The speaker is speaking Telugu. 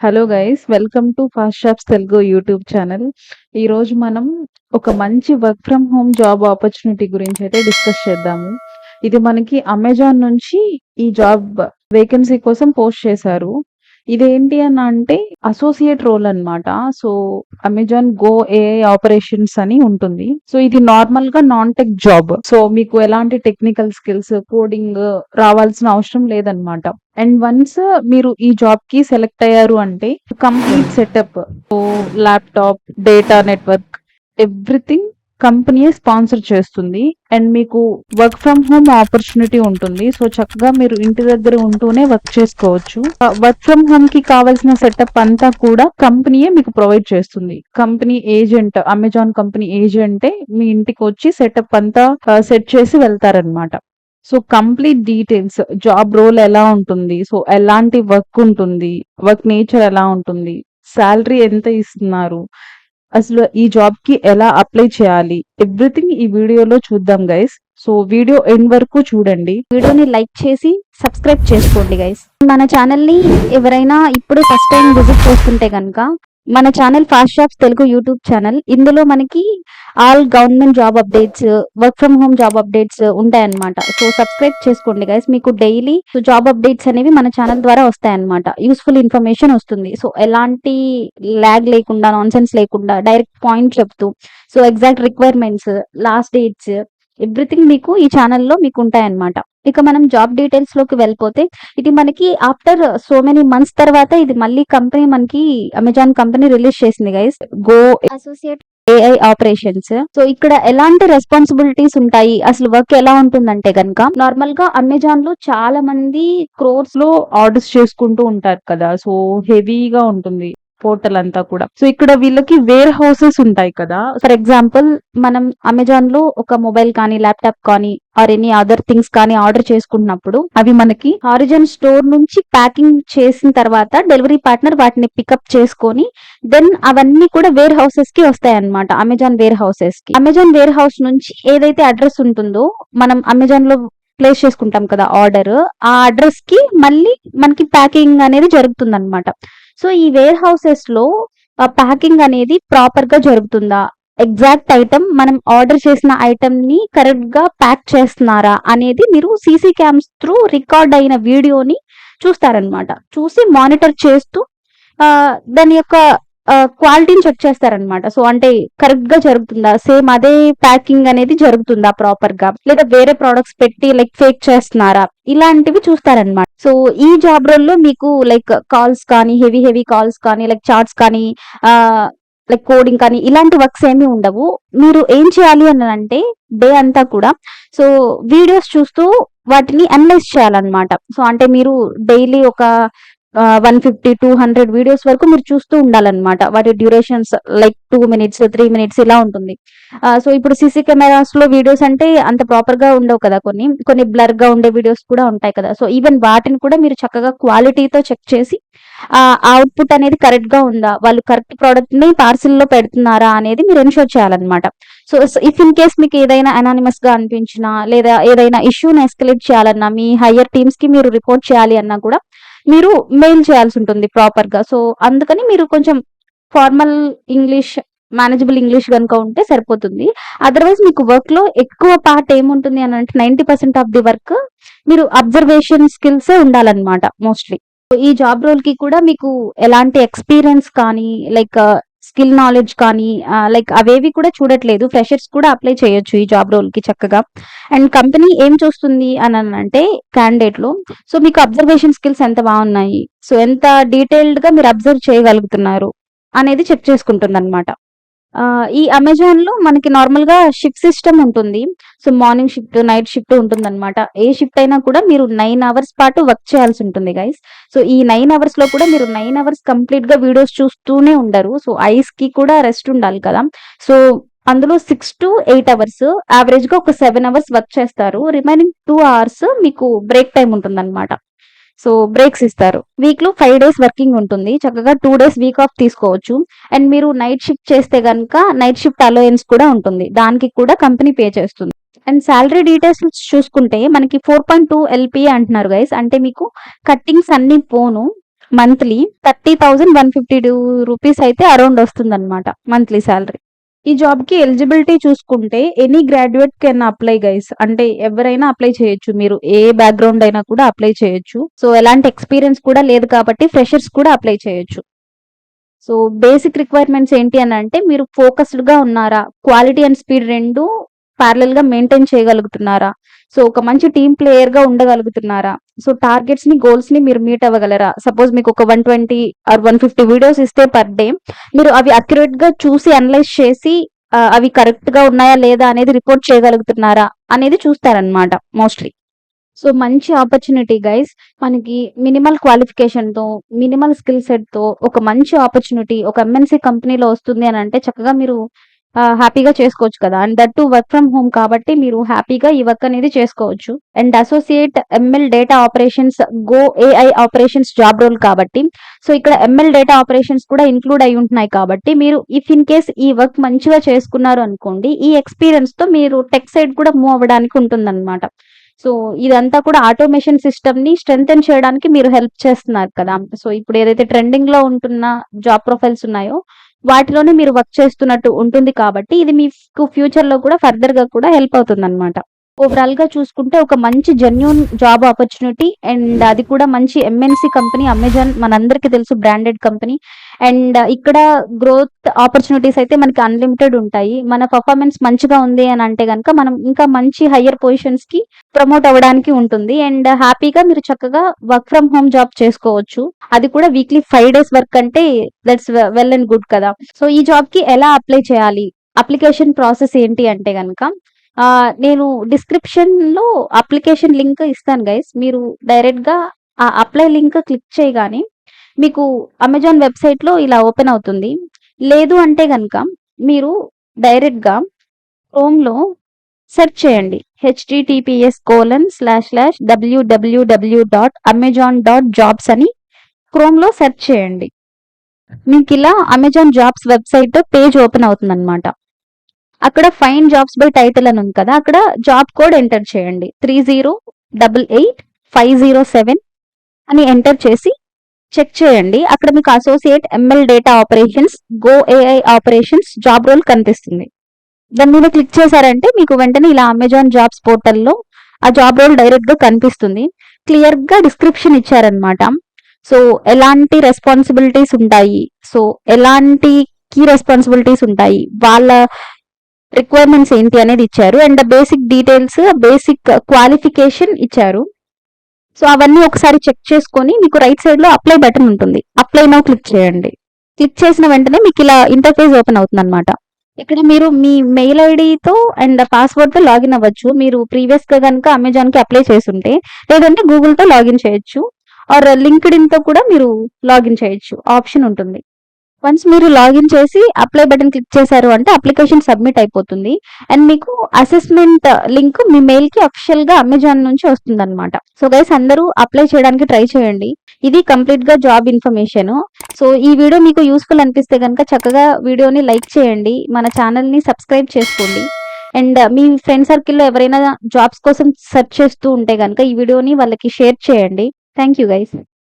Hello guys welcome to fast shops Telugu YouTube channel ఈ రోజు మనం ఒక మంచి work from home job opportunity గురించి అయితే డిస్కస్ చేద్దాము. ఇది మనకి అమెజాన్ నుంచి ఈ జాబ్ వేకెన్సీ కోసం పోస్ట్ చేశారు. ఇదేంటి అని అంటే అసోసియేట్ రోల్ అన్నమాట. So Amazon go AI operations అని ఉంటుంది. సో ఇది నార్మల్గా నాన్ టెక్ జాబ్ సో మీకు ఎలాంటి టెక్నికల్ స్కిల్స్ కోడింగ్ రావాల్సిన అవసరం లేదన్నమాట. అండ్ వన్స్ uh, మీరు ఈ జాబ్కి సెలెక్ట్ అయ్యారు అంటే complete setup laptop data network everything కంపెనీయే స్పాన్సర్ చేస్తుంది. అండ్ మీకు వర్క్ ఫ్రమ్ హోమ్ ఆపర్చునిటీ ఉంటుంది. సో చక్కగా మీరు ఇంటి దగ్గర ఉంటూనే వర్క్ చేసుకోవచ్చు. వర్క్ ఫ్రమ్ హోమ్కి కావాల్సిన సెటప్ అంతా కూడా కంపెనీయే మీకు ప్రొవైడ్ చేస్తుంది. కంపెనీ ఏజెంట్ అమెజాన్ కంపెనీ ఏజెంటే మీ ఇంటికి వచ్చి సెటప్ అంతా సెట్ చేసి వెళ్తారనమాట so complete details job role ఎలా ఉంటుంది? సో ఎలాంటి వర్క్ ఉంటుంది? వర్క్ నేచర్ ఎలా ఉంటుంది? శాలరీ ఎంత ఇస్తున్నారు? అసలు ఈ జాబ్కి ఎలా అప్లై చేయాలి? ఎవ్రీథింగ్ ఈ వీడియోలో చూద్దాం గైస్ సో వీడియో ఎండ్ వరకు చూడండి. వీడియోని లైక్ చేసి సబ్స్క్రైబ్ చేసుకోండి గైస్ మన ఛానల్ని ఎవరైనా ఇప్పుడు ఫస్ట్ టైం విజిట్ చేస్తుంటే కనుక మన channel fast shops Telugu YouTube channel ఇందులో మనకి all government job updates work from home job updates ఉంటాయన్నమాట. సో సబ్స్క్రైబ్ చేసుకోండి గైస్ మీకు డైలీ జాబ్ అప్డేట్స్ అనేవి మన ఛానల్ ద్వారా వస్తాయన్నమాట. యూస్ఫుల్ ఇన్ఫర్మేషన్ వస్తుంది. సో ఎలాంటి ల్యాగ్ లేకుండా నాన్ లేకుండా డైరెక్ట్ పాయింట్ చెప్తూ so exact requirements last dates everything మీకు ఈ ఛానల్లో మీకు ఉంటాయన్నమాట. ఇక మనం జాబ్ డీటెయిల్స్లోకి వెళ్ళిపోతే ఇది మనకి ఆఫ్టర్ సో మెనీ మంత్స్ తర్వాత ఇది మళ్ళీ కంపెనీ మనకి అమెజాన్ కంపెనీ రిలీజ్ చేసింది guys go associate AI operations so ఇక్కడ ఎలాంటి రెస్పాన్సిబిలిటీస్ ఉంటాయి? అసలు వర్క్ ఎలా ఉంటుందంటే కనుక నార్మల్గా అమెజాన్లో చాలా మంది క్రోర్స్లో ఆర్డర్స్ చేసుకుంటూ ఉంటారు కదా. సో హెవీగా ఉంటుంది. పోర్టల్ అంతా కూడా. సో ఇక్కడ వీళ్ళకి వేర్ హౌసెస్ ఉంటాయి కదా. ఫర్ ఎగ్జాంపుల్ మనం అమెజాన్లో ఒక మొబైల్ కానీ ల్యాప్టాప్ కానీ ఆర్ ఎనీ అదర్ థింగ్స్ కానీ ఆర్డర్ చేసుకున్నప్పుడు అవి మనకి హారిజన్ స్టోర్ నుంచి ప్యాకింగ్ చేసిన తర్వాత డెలివరీ పార్ట్నర్ వాటిని పికప్ చేసుకొని దెన్ అవన్నీ కూడా వేర్ హౌసెస్కి వస్తాయి అనమాట అమెజాన్ వేర్ హౌసెస్కి అమెజాన్ వేర్ హౌస్ నుంచి ఏదైతే అడ్రస్ ఉంటుందో మనం అమెజాన్లో ప్లేస్ చేసుకుంటాం కదా ఆర్డర్ ఆ అడ్రస్కి మళ్ళీ మనకి ప్యాకింగ్ అనేది జరుగుతుంది అనమాట సో ఈ వేర్ హౌసెస్లో ప్యాకింగ్ అనేది ప్రాపర్గా జరుగుతుందా? ఎగ్జాక్ట్ ఐటమ్ మనం ఆర్డర్ చేసిన ఐటమ్ని కరెక్ట్గా ప్యాక్ చేస్తున్నారా అనేది మీరు సీసీ క్యామ్స్ త్రూ రికార్డ్ అయిన వీడియోని చూస్తారనమాట. చూసి మానిటర్ చేస్తూ ఆ, దాని యొక్క క్వాలిటీని చెక్ చేస్తారనమాట సో అంటే కరెక్ట్గా జరుగుతుందా? సేమ్ అదే ప్యాకింగ్ అనేది జరుగుతుందా ప్రాపర్గా లేదా వేరే ప్రొడక్ట్స్ పెట్టి లైక్ ఫేక్ చేస్తున్నారా? ఇలాంటివి చూస్తారనమాట సో ఈ జాబ్ రోల్లో మీకు లైక్ కాల్స్ కానీ హెవీ హెవీ కాల్స్ కానీ లైక్ చార్ట్స్ కానీ లైక్ కోడింగ్ కానీ ఇలాంటి వర్క్స్ ఏమీ ఉండవు. మీరు ఏం చేయాలి అని అంటే డే అంతా కూడా సో వీడియోస్ చూస్తూ వాటిని అనలైజ్ చేయాలన్నమాట. సో అంటే మీరు డైలీ ఒక one fifty two hundred videos వరకు మీరు చూస్తూ ఉండాలన్నమాట. వాటి durations like two minutes three minutes ఇలా ఉంటుంది. సో ఇప్పుడు సీసీ కెమెరాస్లో వీడియోస్ అంటే అంత ప్రాపర్గా ఉండవు కదా కొన్ని. కొన్ని బ్లర్గా ఉండే వీడియోస్ కూడా ఉంటాయి కదా. సో ఈవెన్ వాటిని కూడా మీరు చక్కగా క్వాలిటీతో చెక్ చేసి ఆ అవుట్పుట్ అనేది కరెక్ట్గా ఉందా? వాళ్ళు కరెక్ట్ ప్రోడక్ట్ని పార్సిల్లో పెడుతున్నారా అనేది మీరు ఎన్షూర్ చేయాలన్నమాట. సో ఇఫ్ ఇన్ కేస్ మీకు ఏదైనా అనానిమస్గా అనిపించినా లేదా ఏదైనా ఇష్యూని ఎస్కలేట్ చేయాలన్నా మీ హయ్యర్ టీమ్స్కి మీరు రిపోర్ట్ చేయాలి అన్నా కూడా మీరు మెయిల్ చేయాల్సి ఉంటుంది ప్రాపర్గా. సో అందుకని మీరు కొంచెం ఫార్మల్ ఇంగ్లీష్ మేనేజబుల్ ఇంగ్లీష్ కనుక ఉంటే సరిపోతుంది. అదర్వైజ్ మీకు వర్క్లో ఎక్కువ పార్ట్ ఏముంటుంది అని అంటే ninety percent of the work మీరు అబ్జర్వేషన్ స్కిల్స్ ఉండాలన్నమాట మోస్ట్లీ ఈ జాబ్ రోల్కి కూడా మీకు ఎలాంటి ఎక్స్పీరియన్స్ కానీ లైక్ స్కిల్ నాలెడ్జ్ కానీ లైక్ అవేవి కూడా చూడట్లేదు. ఫ్రెషర్స్ కూడా అప్లై చేయొచ్చు ఈ జాబ్ రోల్కి చక్కగా. అండ్ కంపెనీ ఏం చూస్తుంది అని అంటే క్యాండిడేట్లో సో మీకు అబ్జర్వేషన్ స్కిల్స్ ఎంత బాగున్నాయి? సో ఎంత డీటెయిల్డ్గా మీరు అబ్జర్వ్ చేయగలుగుతున్నారు? అనేది చెక్ చేసుకుంటుంది అనమాట ఈ అమెజాన్లో మనకి నార్మల్గా షిఫ్ట్ సిస్టమ్ ఉంటుంది. So morning shift night shift ఉంటుంది అనమాట ఏ షిఫ్ట్ అయినా కూడా మీరు నైన్ అవర్స్ పాటు వర్క్ చేయాల్సి ఉంటుంది గైస్ సో ఈ నైన్ అవర్స్లో కూడా మీరు నైన్ అవర్స్ కంప్లీట్గా వీడియోస్ చూస్తూనే ఉండరు. సో ఐస్కి కూడా రెస్ట్ ఉండాలి కదా. సో అందులో సిక్స్ టు ఎయిట్ అవర్స్ యావరేజ్గా ఒక సెవెన్ అవర్స్ వర్క్ చేస్తారు. రిమైనింగ్ టూ అవర్స్ మీకు బ్రేక్ టైం ఉంటుంది సో బ్రేక్స్ ఇస్తారు. వీక్లో ఫైవ్ డేస్ వర్కింగ్ ఉంటుంది. చక్కగా టూ డేస్ వీక్ ఆఫ్ తీసుకోవచ్చు. అండ్ మీరు నైట్ షిఫ్ట్ చేస్తే గనుక నైట్ షిఫ్ట్ అలోయన్స్ కూడా ఉంటుంది. దానికి కూడా కంపెనీ పే చేస్తుంది. అండ్ శాలరీ డీటెయిల్స్ చూసుకుంటే మనకి ఫోర్ పాయింట్ టూ ఎల్పీ అంటున్నారు గైస్ అంటే మీకు కట్టింగ్స్ అన్ని పోను. Monthly thirty thousand one fifty two rupees అయితే అరౌండ్ వస్తుంది అనమాట మంత్లీ శాలరీ ఈ జాబ్కి ఎలిజిబిలిటీ చూసుకుంటే any graduate can apply guys. అంటే ఎవరైనా అప్లై చేయొచ్చు. మీరు ఏ బ్యాక్గ్రౌండ్ అయినా కూడా అప్లై చేయొచ్చు. సో ఎలాంటి ఎక్స్పీరియన్స్ కూడా లేదు కాబట్టి ఫ్రెషర్స్ కూడా అప్లై చేయొచ్చు. సో బేసిక్ రిక్వైర్మెంట్స్ ఏంటి అని అంటే మీరు ఫోకస్డ్గా ఉన్నారా? క్వాలిటీ అండ్ స్పీడ్ రెండు ప్యారలల్గా మెయింటైన్ చేయగలుగుతున్నారా? సో ఒక మంచి టీం ప్లేయర్గా ఉండగలుగుతున్నారా? సో టార్గెట్స్ని గోల్స్ని మీరు మీట్ అవ్వగలరా? సపోజ్ మీకు ఒక one twenty or one fifty videos ఇస్తే పర్ డే మీరు అవి అక్యురేట్గా చూసి అనలైజ్ చేసి అవి కరెక్ట్గా ఉన్నాయా లేదా అనేది రిపోర్ట్ చేయగలుగుతున్నారా అనేది చూస్తారనమాట మోస్ట్లీ సో మంచి ఆపర్చునిటీ గైస్ మనకి మినిమల్ క్వాలిఫికేషన్తో మినిమల్ స్కిల్ సెట్తో ఒక మంచి ఆపర్చునిటీ ఒక ఎంఎన్సీ కంపెనీలో వస్తుంది అని అంటే చక్కగా మీరు హ్యాపీగా చేసుకోవచ్చు కదా. And that too work from home కాబట్టి మీరు హ్యాపీగా ఈ వర్క్ అనేది చేసుకోవచ్చు. And associate ML data operations go AI operations job role కాబట్టి సో ఇక్కడ ఎంఎల్ డేటా ఆపరేషన్స్ కూడా ఇంక్లూడ్ అయి ఉంటున్నాయి కాబట్టి మీరు ఇఫ్ ఇన్ కేస్ ఈ వర్క్ మంచిగా చేసుకున్నారు అనుకోండి ఈ ఎక్స్పీరియన్స్తో మీరు టెక్ సైడ్ కూడా మూవ్ అవ్వడానికి ఉంటుందన్నమాట. సో ఇదంతా కూడా ఆటోమేషన్ సిస్టమ్ని స్ట్రెంగ్ చేయడానికి మీరు హెల్ప్ చేస్తున్నారు కదా. సో ఇప్పుడు ఏదైతే ట్రెండింగ్లో ఉంటున్న జాబ్ ప్రొఫైల్స్ ఉన్నాయో వాటిలోనే మీరు వర్క్ చేస్తున్నట్టు ఉంటుంది కాబట్టి ఇది మీకు ఫ్యూచర్లో కూడా ఫర్దర్గా కూడా హెల్ప్ అవుతుంది అనమాట ఓవరాల్గా చూసుకుంటే ఒక మంచి జెన్యున్ జాబ్ ఆపర్చునిటీ అండ్ అది కూడా మంచి ఎంఎన్సి కంపెనీ అమెజాన్ మనందరికీ తెలుసు బ్రాండెడ్ కంపెనీ అండ్ ఇక్కడ గ్రోత్ ఆపర్చునిటీస్ అయితే మనకి అన్లిమిటెడ్ ఉంటాయి. మన పర్ఫార్మెన్స్ మంచిగా ఉంది అని అంటే కనుక మనం ఇంకా మంచి హయ్యర్ పొజిషన్స్కి ప్రమోట్ అవ్వడానికి ఉంటుంది. అండ్ హ్యాపీగా మీరు చక్కగా వర్క్ ఫ్రమ్ హోమ్ జాబ్ చేసుకోవచ్చు. అది కూడా వీక్లీ ఫైవ్ డేస్ వర్క్ అంటే దట్స్ వెల్ అండ్ గుడ్ కదా. సో ఈ జాబ్కి ఎలా అప్లై చేయాలి? అప్లికేషన్ ప్రాసెస్ ఏంటి అంటే కనుక నేను డిస్క్రిప్షన్లో అప్లికేషన్ లింక్ ఇస్తాను గైస్. మీరు డైరెక్ట్గా ఆ అప్లై లింక్ క్లిక్ చేయగానే మీకు అమెజాన్ వెబ్సైట్లో ఇలా ఓపెన్ అవుతుంది. లేదు అంటే కనుక మీరు డైరెక్ట్గా క్రోమ్లో సెర్చ్ చేయండి HTTPS colon slash slash WWW dot Amazon dot jobs అని క్రోమ్లో సెర్చ్ చేయండి. మీకు ఇలా Amazon jobs website page open అవుతుంది అనమాట అక్కడ ఫైన్ జాబ్స్ బై టైటిల్ అని ఉంది కదా అక్కడ జాబ్ కోడ్ ఎంటర్ చేయండి. Three zero double eight five zero seven అని ఎంటర్ చేసి చెక్ చేయండి. అక్కడ మీకు associate ML data operations go AI operations job role కనిపిస్తుంది. దాని మీద క్లిక్ చేశారంటే మీకు వెంటనే ఇలా అమెజాన్ జాబ్స్ పోర్టల్లో ఆ జాబ్ రోల్ డైరెక్ట్గా కనిపిస్తుంది. క్లియర్గా డిస్క్రిప్షన్ ఇచ్చారనమాట సో ఎలాంటి రెస్పాన్సిబిలిటీస్ ఉంటాయి? సో ఎలాంటి కీ రెస్పాన్సిబిలిటీస్ ఉంటాయి? వాళ్ళ రిక్వైర్మెంట్స్ ఏంటి అనేది ఇచ్చారు. And basic details basic qualification ఇచ్చారు. సో అవన్నీ ఒకసారి చెక్ చేసుకొని మీకు రైట్ సైడ్లో అప్లై బటన్ ఉంటుంది. అప్లై నౌ క్లిక్ చేయండి. క్లిక్ చేసిన వెంటనే మీకు ఇలా ఇంటర్ఫేస్ ఓపెన్ అవుతుంది అనమాట ఇక్కడ మీరు మీ మెయిల్ ఐడితో అండ్ పాస్వర్డ్తో లాగిన్ అవ్వచ్చు. మీరు ప్రీవియస్గా కనుక అమెజాన్కి అప్లై చేస్తుంటే లేదంటే గూగుల్తో లాగిన్ చేయొచ్చు. ఆర్ లింక్డ్ ఇన్తో కూడా మీరు లాగిన్ చేయొచ్చు. ఆప్షన్ ఉంటుంది. వన్స్ మీరు లాగిన్ చేసి అప్లై బటన్ క్లిక్ చేశారు అంటే అప్లికేషన్ సబ్మిట్ అయిపోతుంది. అండ్ మీకు అసెస్మెంట్ లింక్ uh, మీ మెయిల్కి అఫిషియల్గా అమెజాన్ నుంచి వస్తుంది అనమాట సో గైస్ అందరూ అప్లై చేయడానికి ట్రై చేయండి. ఇది కంప్లీట్గా జాబ్ ఇన్ఫర్మేషన్ సో ఈ వీడియో మీకు యూస్ఫుల్ అనిపిస్తే కనుక చక్కగా వీడియోని లైక్ చేయండి. మన ఛానల్ని సబ్స్క్రైబ్ చేసుకోండి. అండ్ uh, మీ ఫ్రెండ్ సర్కిల్లో ఎవరైనా జాబ్స్ కోసం సెర్చ్ చేస్తూ ఉంటే కనుక ఈ వీడియోని వాళ్ళకి షేర్ చేయండి. Thank you guys